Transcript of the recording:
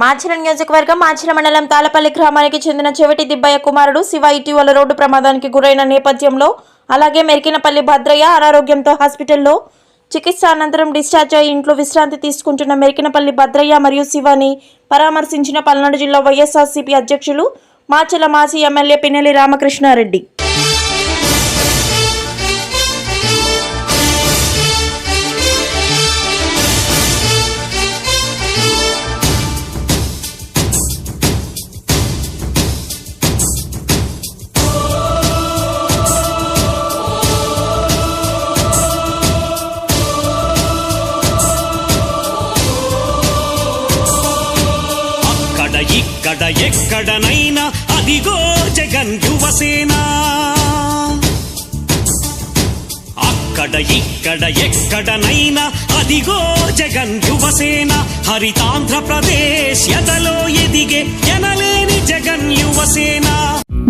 మాచిల నియోజకవర్గం మాచిల మండలం తాళపల్లి గ్రామానికి చెందిన చెవిటి దిబ్బయ్య కుమారుడు శివ ఇటీవల రోడ్డు ప్రమాదానికి గురైన నేపథ్యంలో అలాగే మెరికినపల్లి భద్రయ్య అనారోగ్యంతో హాస్పిటల్లో చికిత్స అనంతరం డిశ్చార్జ్ అయి ఇంట్లో విశ్రాంతి తీసుకుంటున్న మెరికినపల్లి భద్రయ్య మరియు శివాని పరామర్శించిన పల్నాడు జిల్లా వైఎస్ఆర్సీపీ అధ్యక్షులు మాచల మాజీ ఎమ్మెల్యే పిన్నెల్లి రామకృష్ణారెడ్డి. ఎక్కడనైనా అదిగో జగన్ యువసేన. అక్కడ ఇక్కడ ఎక్కడనైనా అదిగో జగన్ యువసేన. హరితాంధ్రప్రదేశ్ ఎదలో ఎదిగే